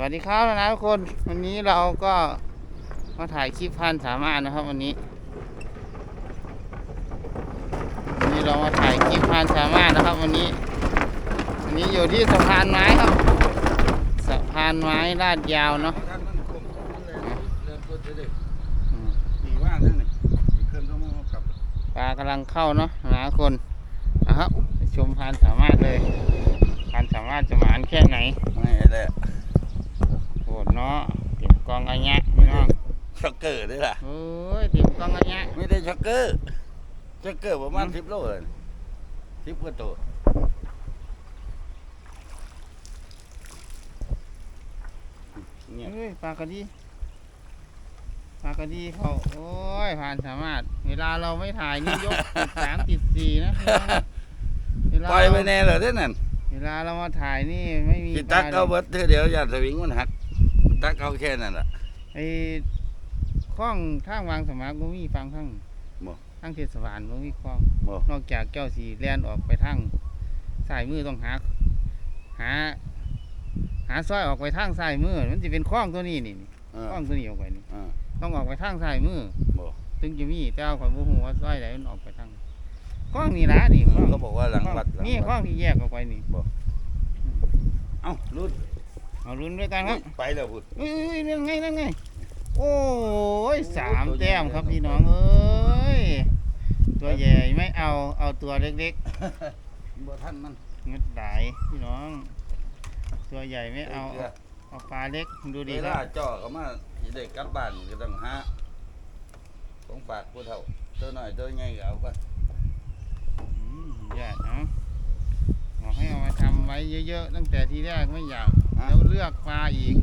วัสดีครับนะทุกคน วันนี้เราก็มาถ่ายคลิปพันสามารถนะครับ วันนี้วันนี้เรามาถ่ายคลิปพันสามารถนะครับ วันนี้ วันนี้อยู่ที่สะพานไม้ครับสะพานไม้ลาดยาวเนาะท่านมันคมเริ่มต้นเด็กอืมมีว่างนั่นนี่อีกเครื่องก็มากลับปลากำลังเข้าเนาะนะทุกคนนะครับไปชมพันสามารถเลยพันสามารถจะหมานแค่ไหนไม่ได้โหด เนาะเต็มกองอันยะพี่น้องช็อกเกอร์ด้วยล่ะโอ้ยเต็มกองอันยะไม่ได้ช็อกเกอร์ช็อกเกอร์ประมาณสิบโลเลยสิบกว่าตัวเนี่ยเฮ้ยปลากระดีปลากระดีเขาโอ้ยผ่านสามารถ เวลาเราไม่ถ่ายนี่ยกติดสามติดสี่นะเวลาปล่อยไปแน่เลยเด้อนั่นเวลาเรามาถ่ายนี่ไม่มีที่ตักปลเอาลยเบิดเธอเดียวอย่าสวิงมันหัก ตักเอาแค่นั้นแหละ ไอ้ข้องทางวางสมาร์ทบ่มีฟังทั้งบ่ทางเทศบาลบ่มีคลองบ่ นอกจากเจ้าสีแล่นออกไปทางสายมือต้องหา หา หาซอยออกไปทางซ้ายมือมันจะเป็นคลองตัวนี้นี่นี่เออคลองตัวนี้ออกไปนี่ เออ ต้องออกไปทางซ้ายมือบ่ ถึงจะมีแต่เอาข่อยบ่ฮู้ว่าซอยใดมันออกไปทางคลองนี่ล่ะนี่คลองเขาบอกว่าหลังวัดหลังนี่คลวัอดงที่แยกออกไปนี่เอ้ารุด เอาลุ้นด้วยกันครับไปแล้วพุดเอ้ยนั่นไงนั่นไง โอ้ยสามแต้มครับพี่น้องเอ้ย ตัวใหญ่ไม่เอา เอาตัวเล็กบ่ทันมันๆเงดไหลายพี่น้อง ตัวใหญ่ไม่เอาเกลือเอาปลาเล็กดูเวดีคลารับจ่อเขามาสิได้กลับบ้านก็ต้องหาของฝากผู้เฒ่าตัวน้อยตัวใหญ่ก็เอาไป อืมยอดเนาะบอก ให้เอามาทำไว้เยอะๆ ตั้งแต่ที่แรกไม่อยากแล้วเลือกปลาอีก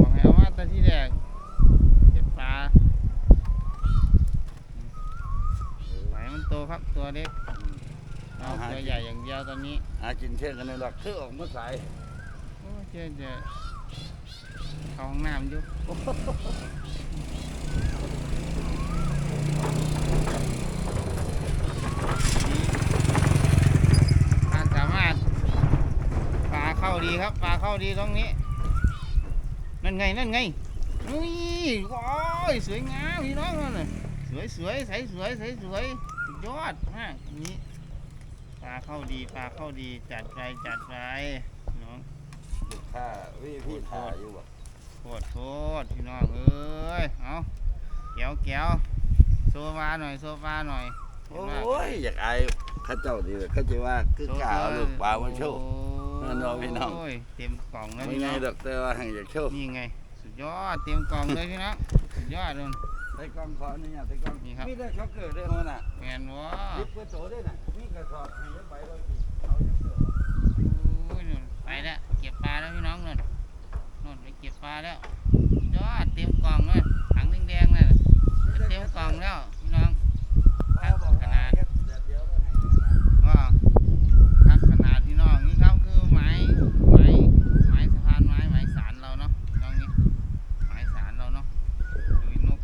บอกให้เอามาตั้งที่แรกเก็บปลาไหวมันโตครับตัวเล็กเอาตัวใหญ่อย่างเดียวตอนนี้หากินเช่นกันในหลักคือออกมาสายโอ้เจ๊เจ๊เข้าห้องน้ำอยู่ความสามารถปลาเข้า ดีครับปลาเข้าดีตรงนี้ นั่นไงนั่นไงอุ้ยโอ้ยสวยงามพี่น้องนั่นน่ะสวยสวยใสสวยใสสวยสุดยอดมากอันนี้ปลาเข้าดีปลาเข้าดีจัดไปจัดไปพี่น้องลูกค้าวิพี่ถ่ายอยู่บ่โทษโทษพี่น้องเอ้ยเอาแก้วแก้วโซฟาหน่อยโซฟาหน่อยโอ้ยอยากอายเข้าเจ้าดีเลยเขาจะว่าคือกล่าวลูกปลาวันโชว์ นั่นเนาะพี่น้องโยเต็มกล่องแล้วไม่พี่ไงน้องดอกแต่ว่าให้อยากโชว์นี่ไง สุดยอด เต็มกล่องเลยพี่น้องสุดยอดเลยใส่กล้องขอนี่เนี่ยใส่กล้องนี่ครับ มีได้ช็อกเกอร์ด้วยหัวหน้าแมนวะลิปกระโตด้วยน่ะมีกระสอบให้เยอะไปเลยเอาช็อกเกอร์โอ้ยนู่นไปแล้วเก็บปลาแล้วพี่น้องนู่นนู่นไปเก็บปลาแล้วสุดยอดเต็มกล่องเลยถังแดงๆนั่นน่ะเต็มกล่องแล้วพี่น้อง เอาบอกว่าเฮ็ดเดี๋ยวเดี๋ยวให้นะ ก็ครับขนาดพี่น้องนี่ครับคือไม้ไม้ไม้สะพานไม้ไม้สารเราเนาะน้องนี่ไม้สารเราเนาะดูนก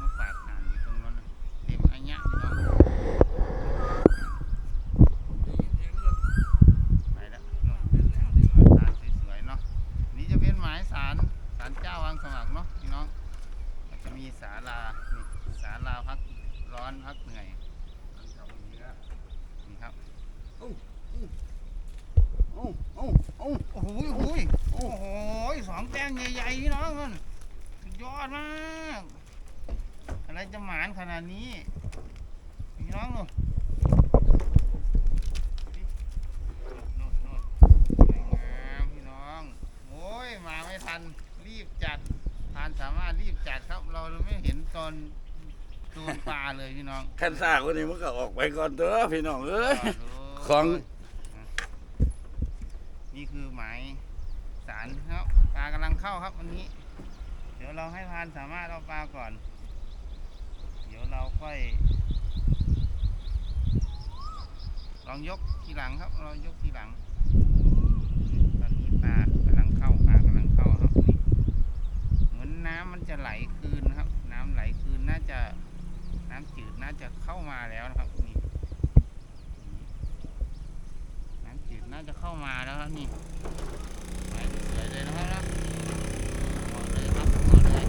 นกปากห่านอยู่ตรงนั้นน่ะเต็มอันยะพี่น้องไปแล้วนู่นสารสวยๆเนาะอันนี่จะเป็นไม้สารสารเจ้างสมัครเนาะพี่น้องก็จะมีศาลานี่ศาลาพักร้อนพักเหนื่อยนี่ครับโอ้โอ้โอ้โอ้โหโอ้โหโอ้โหสองแต้มใหญ่ๆพี่น้องมันยอดมากอะไรจะหมานขนาดนี้พี่น้องดูนู่นนู่นสวยงามพี่น้องโอ้ยมาไม่ทันรีบจัด ทานสามารถรีบจัดครับ เราไม่เห็นตอนโดนปลาเลยพี่น้องคันซ่าคนนี้มันก็ออกไปก่อนเด้อพี่น้องเอ้ยโอ้ยของ นี่คือหมายสารครับปลากำลังเข้าครับวันนี้ เดี๋ยวเราให้พานสามารถเอาปลาก่อน เดี๋ยวเราค่อย ลองยกทีหลังครับ เรายกทีหลัง ตอนนี้ปลา น้ำมันจะไหลคืนนะครับ น้ำไหลคืนน่าจะน้ำจืดน่าจะเข้ามาแล้วนะครับนี่น้ำจืดน่าจะเข้ามาแล้วครับนี่ไหลเลยนะครับนะหมดเลยครับหมดเลย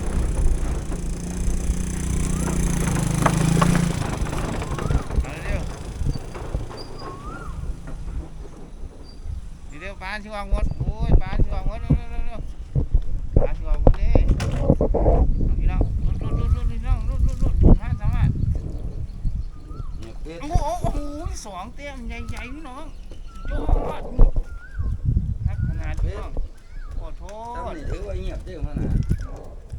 เร็วบ้านชื่อว่างด ใหญ่ๆพี่น้องสุดยอดนี่ครับขนาดพี่น้องขอโทตั้มษนี่ถือว่าเงียบเด้อพ่อน่ะ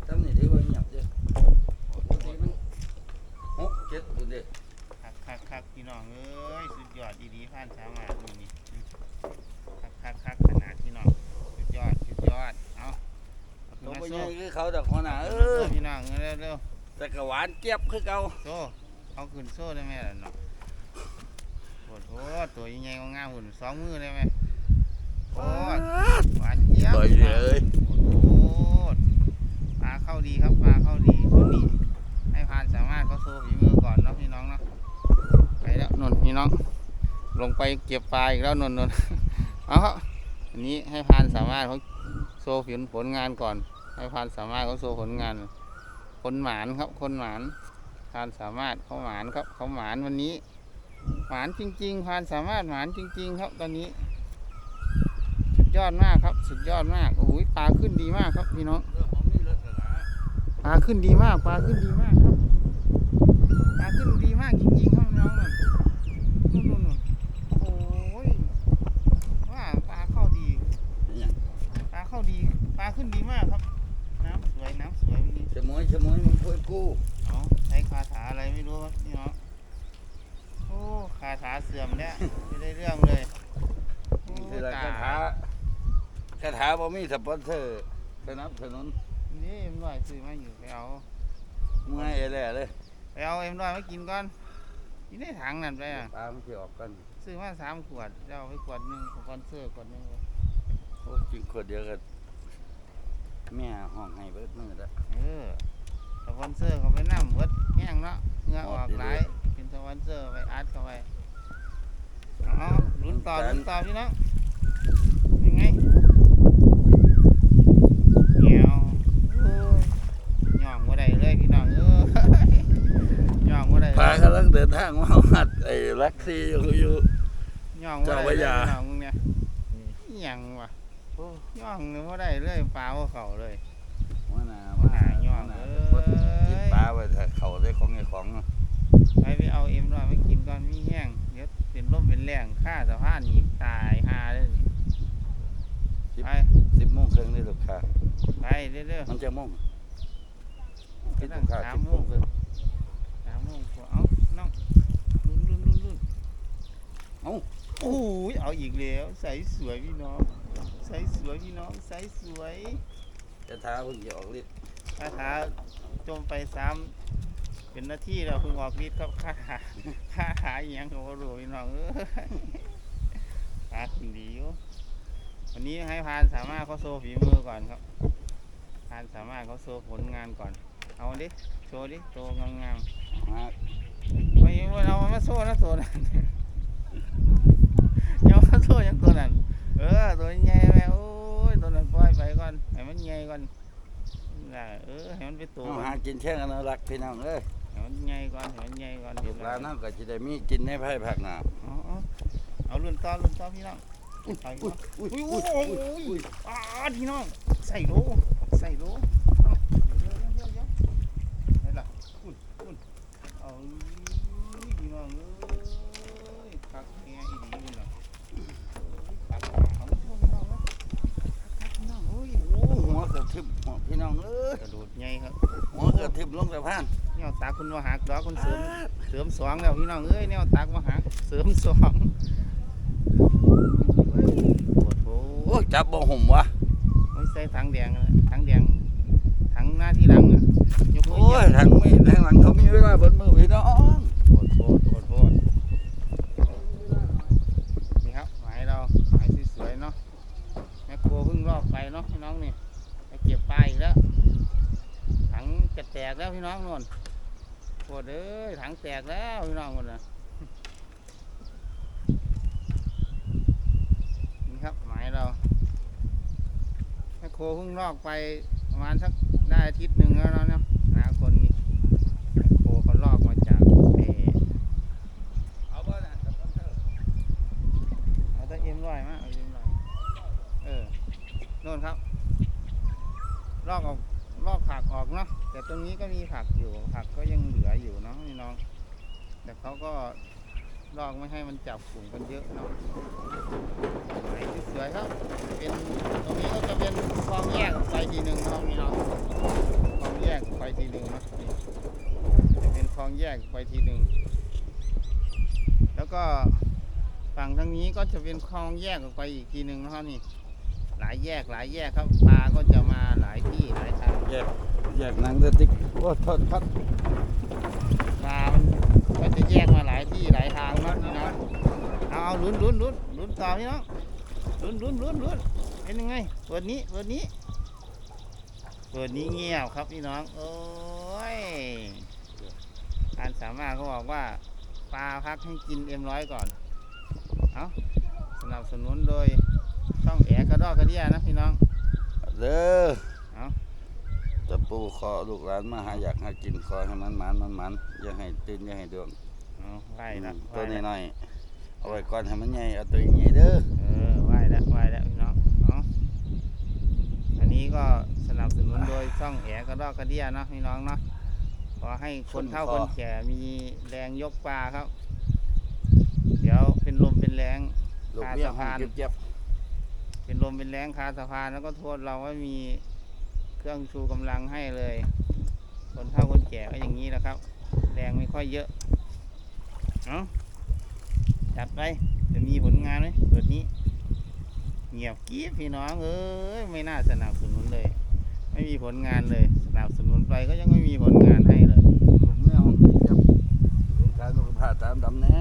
ตั้มนี่ถือว่าเงียบเด้อปกติมันหกเจ็ดปุ่นเด้อคักคักคักพี่น้องเอ้ยสุดยอดดีๆผ่านสามารถนี่นี่คักคักคักขนาดพี่น้องสุดยอดสุดยอดเอาเอาขึ้นตัวมาบ่ใหโซ่ญ่คือเขาดอกพ่อน่ะเอเอออพี่น้องเร็วเร็วแต่ก็หวานเจี๊ยบคือเก่าโซ่เอาขึ้นโซ่ได้ไหมล่ะเนาะ โอ้โหตัวใหญ่ๆงามๆหุ่นสองมือได้ไหมโอ้ยหวานเจี๊ยบต่อยเลยโอ้โหปลาเข้าดีครับปลาเข้าดีช่วงนี้ให้ผ่านสามารถเขาโซ่ฝีมือก่อนเนาะพี่น้องเนาะไปแล้วนนพี่น้อง ลงไปเก็บปลาอีกแล้วนนนนเอาครับอันนี้ให้ผ่านสามารถเขาโซ่ผลผลงานก่อน ให้ผ่านสามารถเขาโซ่ผลงาน คนหมานครับคนหมานผ่านสามารถเขาหมานครับเขาหมานวันนี้ หมานจริงๆผ่านสามารถหมานจริง ๆ ครับตอนนี้ สุดยอดมากครับ สุดยอดมากโอ้ยปลาขึ้นดีมากครับพี่น้องเรื่องของมีรถกระหลาปลาขึ้นดีมากปลาขึ้นดีมากครับปลาขึ้นดีมากจริงๆครับน้องนั่นนู่นนู่นนู่นโอ้ยว่าปลาเข้าดีเนี่ยปลาเข้าดีปลาขึ้นดีมากครับ น้ำสวยน้ำสวยวันนี้ชะมวยชะมวยมันช่วยกู้เอาใช้คาถาอะไรไม่รู้ครับพี่น้องโอ้คาถาเสื่อมแล้วไม่ได้เรื่องเลยโอ้นี่คืออะไรตาคาถาคาถาบ่มีสปอนเซอร์สนับสนุนนี่เอ็มร้อยซื้อมาอยู่ไปเอาเมื่อยแล่เลยไปเอาเอ็มร้อยมากินก่อนกินในถังนั่นไปอะปลามันสิออกกันซื้อมาสามขวดเจ้าไปขวดหนึ่งสปอนเซอร์ขวดหนึ่งโอ้กินขวดเดียวก็แม่ห้องให้เบิดมือแล้วเออสปอนเซอร์เขาไปนั่งเบิดแห้งเนาะเหงื่อออกหลาย เป็นสปอนเซอร์ไปอัดเข้าไปเอาลุ้นต่อลุ้นต่อพี่น้องยังไงเงี้ยวโอ้ยย่องว่าได้เลยพี่น้องเออย่องว่าได้พากำลังเดินทางมาวัดไอ้ลักซี่อยู่อยู่ ย่องว่าได้เลยเจ้าพระยา พี่น้องมึงเนี่ยอิหยังวะย่องนึกว่าได้เลยปลาว่าเขาเลยว่าน่ะว่าน่ะย่องว่าน่ะเอ้ยกดกินปลาไว้ถ้าเขาได้ของไอ้ของ ไปไปเอาเอ็มร้อยมากินก่อนมีแห้งเดี๋ยวเป็นลมเป็นแรงฆ่าสะพานอีกตายหาเลยนี่ไปสิบโมงครึ่งนี่ลูกค้าไปเรื่อยมันจะโมงๆคิดลูกค้าสาสิมบโมโมงงครึ่งสามโมงกว่าเอาน้องรุ่นรุ่นรุ่นรุ่นเอ้าโอ้ยเอาอีกแล้วใสสวยพี่น้องใสสวยพี่น้องใสสวยจะท้าเพิ่งจะออกฤทธิ์คาถาจมไปสาม เป็นหน้าที่เราเพิ่งออกฤทธิ์ครับคาถาคาถาอหย่างก็บ่รู้พี่น้องเอ้ยปลาขึ้นดีอยู่วันนี้ให้พานสามารถเขาโชว์ฝีมือก่อนครับพานสามารถเขาโชว์ผลงานก่อน เอาดิโชว์ดิโชว์งามมาๆไม่เอามาโชว์นะตัวนั้นอย่ามาโชว์อย่างตัวนั้นเออตัวใหญ่ไปโอ้ยตัวนั้นปล่อยไปก่อนให้มันใหญ่ก่อนน่ะเออให้มันไปโตเอาก่อนหากินแช่งอนุรักษ์พี่น้องเอ้ยให้ มันใหญ่ก่อนให้มันใหญ่ก่อนลูกหลานน้าก็จะได้มีกินในภายภาคหน้าเอาเอาเอารุ่นต่อรุ่นต่อพี่น้องไปอุ้ยอุ้ยอุ้ยอุ้อุ้ยยโอ้อุ้ยอุ้ยยอ่าพี่น้องใส่โลใส่โลเอาเดี๋ยวเดี๋ยวเดี๋ยวเดี๋ยวไหนล่ะอุ่นอุ่นเอาพี่น้องเอ้ยคักแง่อีดีพี่น้องคักเอาพี่น้องนะคักพี่น้องโอ้ย โอ้หัวกระทิบหัว พี่น้องเอ้ยกระโดดใหญ่ครับหัวกระทิบลงสะพานแนวตาคุณว่าหักดอกคุณเสริมเสริมสองแล้วพี่น้องเอ้ยแนวตักว่าหักเสริมสองโอ้โหโอ้ยจับบ่ห่มวะไม่ใส่ถังแดงนะถังแดงถังหน้าที่หลังอะยกมือโอ้ยเหยียบทางมีทางหลังเขามีเวลาเบิดมือพี่น้องโคตรโคตรโคตรโคตรนี่ครับหมายเราหมายสวยๆเนาะแม่ครัวเพิ่งรอบไปเนาะพี่น้องนี่ไปเก็บปลาอีกแล้วถังจะ แตกแล้วพี่น้องนวลโคตรเอ้ยถังแตกแล้วพี่น้องคนนะนี่ครับหมายเราแม่โคเพิ่งลอกไปประมาณสักได้อาทิตย์หนึ่งแล้วเนาะหาคนนี่แม่โคเขาลอกมาจากเออ เอาบ่น่ะสปอนเซอร์ เอาแตะเอ็มร้อยมาเอาเอ็มร้อย โน่นครับ ลอกออกลอกผักออกเนาะแต่ต รงนี้ก็มีผักอยู่ ผักก็ยังเหลืออยู่เนาะพี่น้อง แต่เขาก็ลอกไม่ให้มันจับกลุ่มกันเยอะเนาะไหนสวยครับ เป็นตรงนี้ก็จะเป็นคลองแยกไปทีหนึ่งนะครับพี่น้องคลองแยกไปทีหนึ่งนะจะเป็นคลองแยกออกไปทีหนึ่ง แล้วก็ฝั่งทางนี้ก็จะเป็นคลองแยกออกไปอีกทีหนึ่งนะครับนี่ หลายแยกหลายแยกครับปลาก็จะมาหลายที่หลายทางแยก แยกหนังสติ๊กโอ้ทอดพัดปลามันก็จะแยกมาหลายที่หลายทางเนาะนี่เนาะเอาเอาลุ้นลุ้นลุ้นลุ้นต่อพี่น้องลุ้นลุ้นลุ้นลุ้นเป็นยังไงเปิดนี้เปิดนี้เปิดนี้เงียบครับพี่น้อง โอ้ยอันสามารถเขาบอกว่าปลาพักให้กินเอ็มร้อยก่อน เอาสนับสนุนโดยช่องแอกระดอกกระเดียนะพี่น้องเด้อเอา ตะปูคอลูกหลานมาหาอยากหากินคอให้มันมันมันมันอย่าให้ตื่นอย่าให้ดวงเอาไหวละอืมไหตัวละน้อยๆเอาไว้ก่อนให้มันใหญ่เอาตัวใหญ่เด้อเออไหวแล้วไหวแล้วพี่น้องเนาะอันนี้ก็สนับสนุนโดยช่องแอกระดอกกระเดียเนาะพี่น้องเนาะขอให้คนเฒ่าคนแก่มีแรงยกปลาครับ เดี๋ยวเป็นลมเป็นแรง ลูกเบี้ยสะห้อพางนเจ็บเป็นลมเป็นแรงคาสะพานแล้วก็โทษเราว่ามีเค รื่องชูกำลังให้เลย คนเฒ่าคนแก่ก็อย่างนี้แหละครับ แรงไม่ค่อยเยอะเอาจัดไปจะมีผลงานไหมตัวนี้ เงียบกริบพี่น้องเอ้ยไม่น่าสนับสนุนเลย ไม่มีผลงานเลย สนับสนุนไปก็ยังไม่มีผลงานให้เลยๆลูกเบี้ยห้องเจ็บลูกชายลูกผ้าตามดำแน่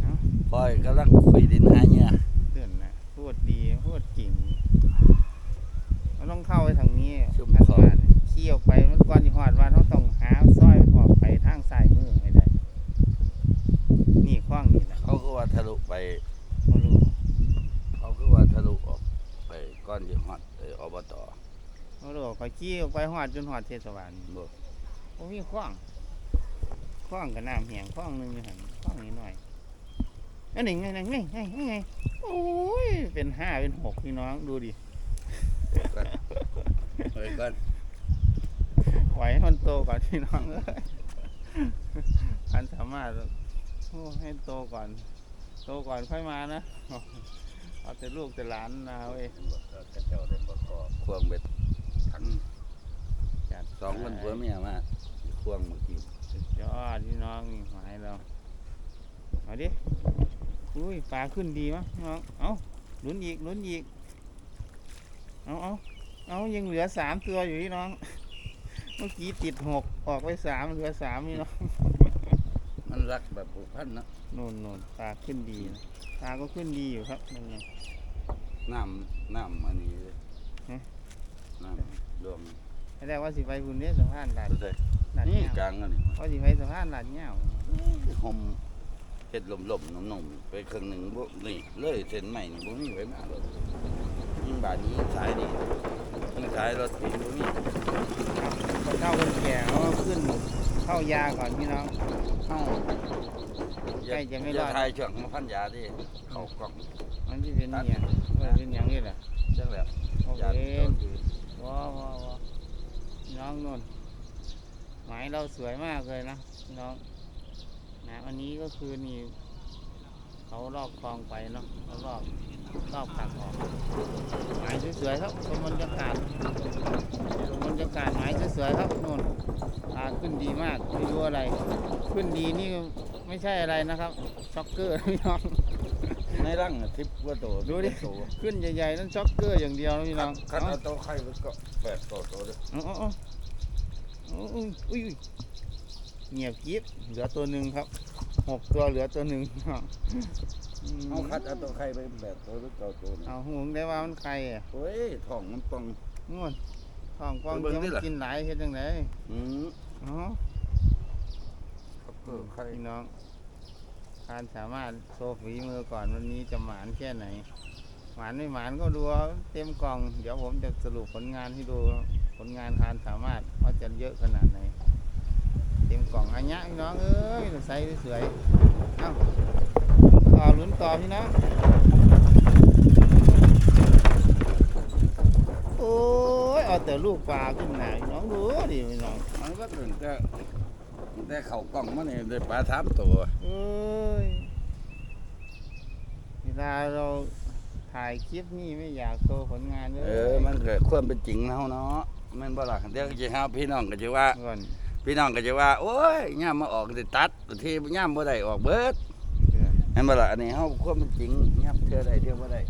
เอ้าคอยกำลังคุยดินหาเนี่ยเพื่อนนะพูดดีพูดจริงมัน ต้องเข้าไปทางนี้ชุมทางคอบ้านขี่ออกไปมันก่อนที่หอดว่าเขาต้องหาซอยออกไปทางซ้ายมือไม่ได้นี่ขว้างนี่แหละเขาก็ว่าทะลุไปเขารู้เขาก็ว่าทะลุออกไปก้อนยี่ฮอดเอออบตเขารู้เขาขี่ออกไปหอดจนหอดเทศบาลบ่โอ้มีขว้างขว้างกับน้ำแห้งขว้างหนึงอยู่หันขว้างนิดหน่อยอันนี้ไงไงไงไงไงโอ้ยเป็นห้าเป็นหกพี่น้องดูดิก่อน เฮ้ยก่อนไหวให้มันโตก่อนพี่น้องเอ้ยอันสามารถโอ้ให้โตก่อน โตก่อนค่อยมานะเอาแต่ลูกแต่หลานนาเว้ยกระเจ้าได้ประกอบควงเบ็ดทั้งจัดสองคนผัวเมียมาควงเมื่อกี้สุดยอดพี่น้องนี่หมายเราเอาดิอุ้ยปลาขึ้นดีมั้ยพี่น้อง เอาลุ้นอีกลุ้นอีก เอาเอา เอายังเหลือสามตัวอยู่พี่น้อง เมื่อกี้ติดหกออกไปสามเหลือสามพี่น้อง มันรักแบบผูกพันเนาะนู่นนู่นปลาขึ้นดีนะปลาก็ขึ้นดีอยู่ครับนั่นไง น้ำน้ำอันนี้เลยฮะ น้ำรวมไม่ได้ว่าสิไปคุณเนี่ยสะพานหลาดตัวใดหลาดนี่เงากลางอันนี้ว่าสิไปสะพานหลาดเงาหมเฮ็ดลมๆนุ่มๆไปครึ่งหนึ่งบ่นี่เลยเส้นใหม่นี่บ่มีไว้มาหรอกยิ่งบาดนี้สายนี่ ยิ่งสายรถปีนบ่มีคนเฒ่าคนแก่เขาก็ขึ้นเข้ายาก่อนพี่น้องเฮาใกล้จะไม่รอดย่าทายช่วงมาพันยาดิเข้ากล่องมันจะเป็นเนี่ยมันเป็นอย่างนี้แหละจังแล้วโอเคยาโดนอยู่ว้าวว้าวว้าวพี่น้องนู่นหมายเราสวยมากเลยนะพี่น้องนะอันนี้ก็คือนี่เขาลอกคลองไปเนาะเขาลอก ลอกผักออกหมายสวยๆครับชมบรรยากาศชมบรรยากาศหมายสวยๆครับนู่นปลาขึ้นดีมากไม่รู้อะไร ขึ้นดีนี่ไม่ใช่อะไรนะครับช็อกเกอร์พี่น้องในรังน่ะ10กว่าตัวดูดิ10กว่าตัวขึ้นใหญ่ๆนั่นช็อกเกอร์อย่างเดียวนะพี่น้องคัดเอาเอาตัวไข่ไว้ก็แปดตัวตัวเด้อเอาเอาเอาเอาอุ้ยอุ้ยเงียบกริบเหลือตัวหนึ่งครับ หกตัวเหลือตัวหนึ่งอืมเอาคัดเอาตัวไข่ไปแปดตัวหรือเก้าตัวนี่เอาหงได้ว่ามันใครอะโอ้ยท้องมันป่องงวดท้องกองไปเบิ่งเดียวดิมันล่ะกินหลายเฮ็ดจังไดอืมอ๋อครับเออไข่พี่น้องการสามารถโชว์ฝีมือก่อนวันนี้จะหมานแค่ไหน หมานไม่หมานก็ดูเอาเต็มกล่อง เดี๋ยวผมจะสรุปผลงานให้ดูผลงานการสามารถว่าจะเยอะขนาดไหนเต็มกล่องอันยะพี่น้องเอ้ยใส่สวยๆเอ้าต่อลุ้นต่อพี่น้องแต่ลูกปลาขึ้นหนาพี่น้องดูดิพี่น้องมันก็ถึงแต่แต่เขากล้องมาเนี่ยได้ปลาสามตัวเอ้ยเวลาเราถ่ายคลิปนี่ไม่อยากโชว์ผลงานเลยเออ มันเกิดความเป็นจริงแล้วเนาะแมันบ่ล่ะเดี๋ยวจะหาพี่น้องก็จะว่าก่อน พี่น้องก็จะว่า โอ้ยย่ามมาออกสิตัดทีย่ามบ่ได้ออกเบิดแม่นบ่ล่ะอันนี้เฮาความเป็นจริงย่ามเทื่อได้เทื่อบ่ได้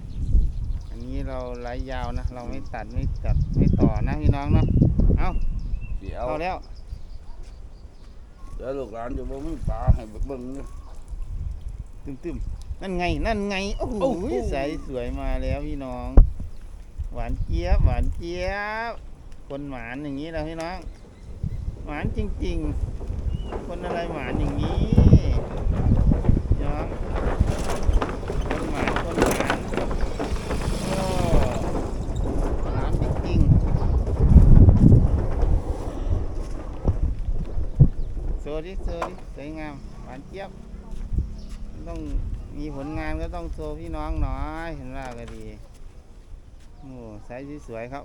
อันนี้เราไล่ยาวนะ เราไม่ตัดไม่ตัดไม่ต่อนะพี่น้องเนาะเอาสิเอาเข้าแล้วเดี๋ยวลูกหลานจะบ่มีปลาให้เบิ่งเด้อตึมตึมนั่นไง นั่นไงโอ้โหโอ้โหใสสวยมาแล้วพี่น้อง หวานเจี๊ยบ หวานเจี๊ยบ คนหวานอย่างนี้แล้วพี่น้อง หวานจริงๆ คนอะไรหวานอย่างนี้พี่น้องคนหวานคนหวานโอ้หวานจริงๆโซดิโซดิสวยงามหวานเจี๊ยบ ต้องมีผลงานก็ต้องโชว์พี่น้องหน่อย เห็นว่าก็ดีโอ้ไซส์สวยๆครับ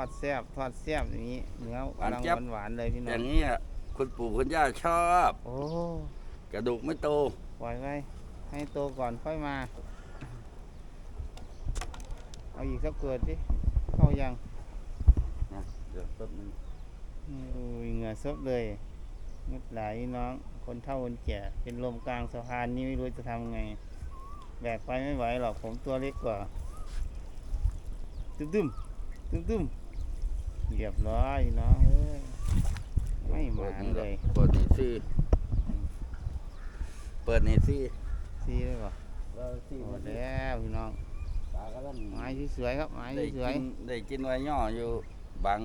อดแซ่บทอดแซ่บอย่างนี้เนื้อกำลังหวานๆเลยพี่น้ออย่างนี้อะคุณปู่คุณย่าชอบ โอ้กระดูกไม่โต ปล่อยไว้ให้โตก่อนค่อยมา เอาอีกสักเกิดดิเข้ายังนะเดี๋ยวแป๊บนึงอุ้ยเหงื่อซบเลยมุดไหลายพี่น้อง คนเฒ่าคนแก่เป็นลมกลางสะพานนี่ไม่รู้จะทำไง แบกไปไม่ไหวหรอกผมตัวเล็กกว่า ตึ้มตึ้มตึ้มตึ้ม เรียบร้อยพี่น้องเอ้ยไม่หมานเลยเปิดนี่ซี่เปิดนี่ซี่ซีเลยป่ะเราซี่หมมาดแล้แล้วพี่น้องปลาก็ต้องไม้สวยๆครับไม้ได้สวยกินได้กินไว้ย่ออยู่บาง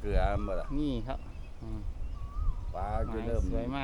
เกลือบ่ล่ะๆนี่ครับอืมปลาจะไม้เริ่มสวยมาก